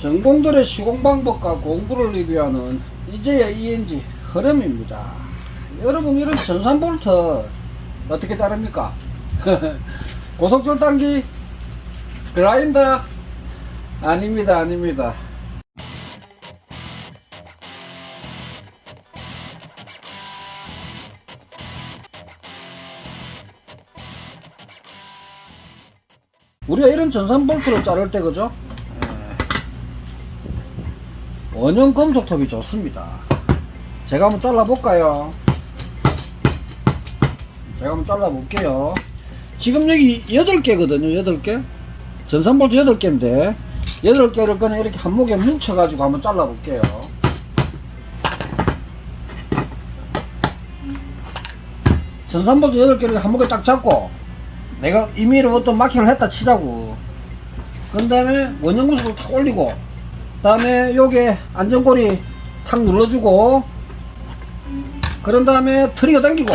전공들의 시공 방법과 공부를 리뷰하는 이제야 ENG 흐름입니다. 여러분 이런 전산 볼트 어떻게 자릅니까? 고속줄 당기 그라인더 아닙니다 아닙니다. 우리가 이런 전산 볼트를 자를 때 그죠? 원형 금속톱이 좋습니다. 제가 한번 잘라볼까요? 제가 한번 잘라볼게요. 지금 여기 8개거든요, 8개. 전산볼트 8개인데, 8개를 그냥 이렇게 한 목에 뭉쳐가지고 한번 잘라볼게요. 전산볼트 8개를 한 목에 딱 잡고, 내가 임의로 어떤 마킹을 했다 치자고. 그 다음에 원형 금속을 탁 올리고, 다음에 요게 안전고리 탁 눌러주고 그런 다음에 트리거 당기고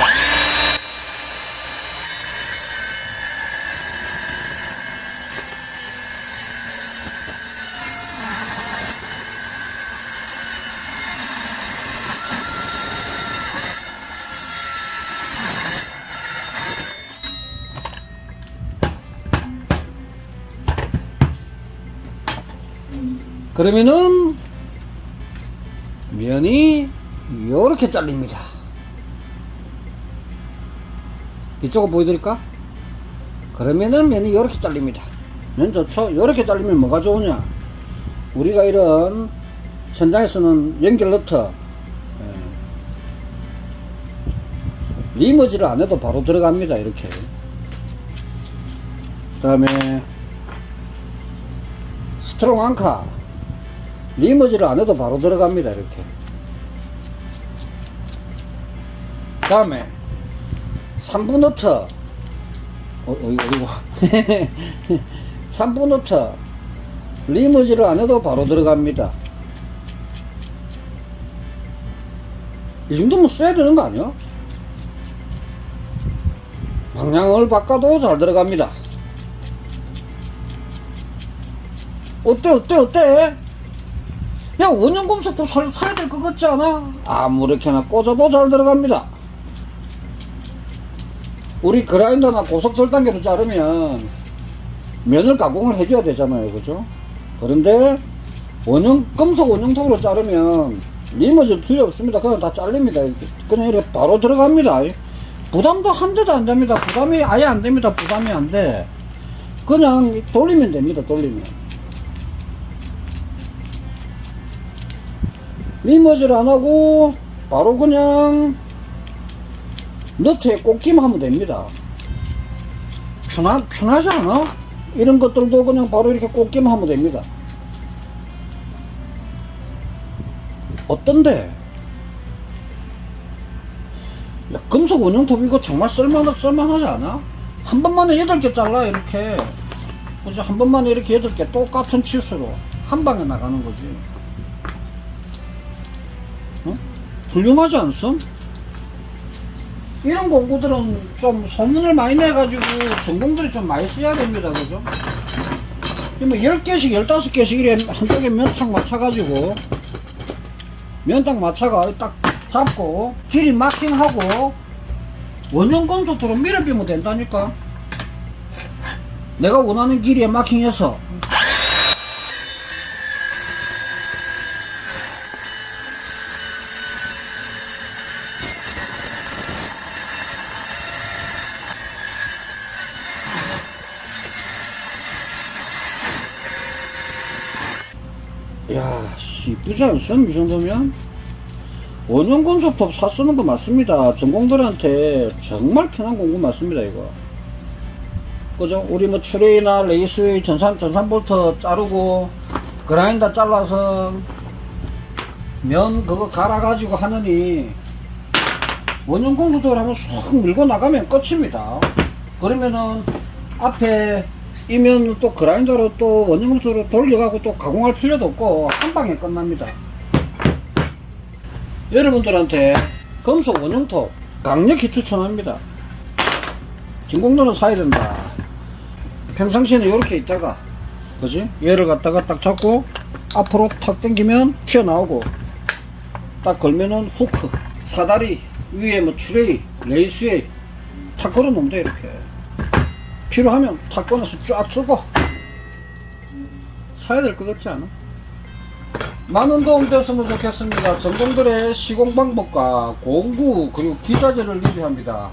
그러면은 면이 요렇게 잘립니다 뒤쪽을 보여드릴까? 그러면은 면이 요렇게 잘립니다 면 좋죠? 요렇게 잘리면 뭐가 좋으냐 우리가 이런 현장에 쓰는 연결 너트 예. 리머지를 안 해도 바로 들어갑니다 이렇게 그 다음에 스트롱 앙카 리머지를 안 해도 바로 들어갑니다 이렇게. 그 다음에 3분 너트 어, 어디 어디고 3분 너트 리머지를 안 해도 바로 들어갑니다. 이 정도면 써야 되는 거 아니야? 방향을 바꿔도 잘 들어갑니다. 어때 어때 어때? 야 원형 금속도 살, 사야 될 것 같지 않아? 아무렇게나 꽂아도 잘 들어갑니다. 우리 그라인더나 고속 절단기로 자르면 면을 가공을 해줘야 되잖아요 그죠? 그런데 원형 금속 원형톱으로 자르면 리머질 필요 없습니다. 그냥 다 잘립니다. 그냥 이렇게 바로 들어갑니다. 부담도 한 대도 안 됩니다. 부담이 아예 안 됩니다. 부담이 안돼. 그냥 돌리면 됩니다 돌리면 리머질 안 하고 바로 그냥 너트에 꽂기만 하면 됩니다. 편하, 편하지 않아? 이런 것들도 그냥 바로 이렇게 꽂기만 하면 됩니다. 어떤데? 야, 금속 원형톱 이거 정말 쓸만, 쓸만하지 않아? 한 번만에 8개 잘라, 이렇게. 그죠? 한 번만에 이렇게 8개 똑같은 치수로 한 방에 나가는 거지. 훌륭하지 않소? 이런 공구들은 좀 소문을 많이 내가지고 전공들이 좀 많이 써야 됩니다. 그죠? 뭐 10개씩, 15개씩 이래 한쪽에 면딱 맞춰가지고 면딱 맞춰가 딱 잡고 길이 마킹하고 원형 금속도로 밀어비면 된다니까. 내가 원하는 길이에 마킹해서 야, 씨, 이쁘지 않습? 이 정도면? 원형 건속톱 사 쓰는 거 맞습니다. 전공들한테 정말 편한 공구 맞습니다, 이거. 그죠? 우리 뭐 트레이나 레이스웨이 전산, 전산 볼트 자르고, 그라인더 잘라서, 면 그거 갈아가지고 하느니, 원형 공구들 한번 쏙 밀고 나가면 끝입니다. 그러면은, 앞에 이면 또 그라인더로 또 원형으로 돌려가고 또 가공할 필요도 없고 한 방에 끝납니다. 여러분들한테 금속 원형톱 강력히 추천합니다. 진공도는 사야 된다. 평상시에는 이렇게 있다가 그지? 얘를 갖다가 딱 잡고 앞으로 탁 당기면 튀어나오고 딱 걸면은 후크 사다리 위에 뭐 추레이 레이스에 탁 걸어 놓으면 돼 이렇게 필요하면 탁 꺼내서 쫙 쓰고 사야 될 것 같지 않아? 많은 도움 됐으면 좋겠습니다. 전공들의 시공 방법과 공구 그리고 기자재를 리뷰합니다.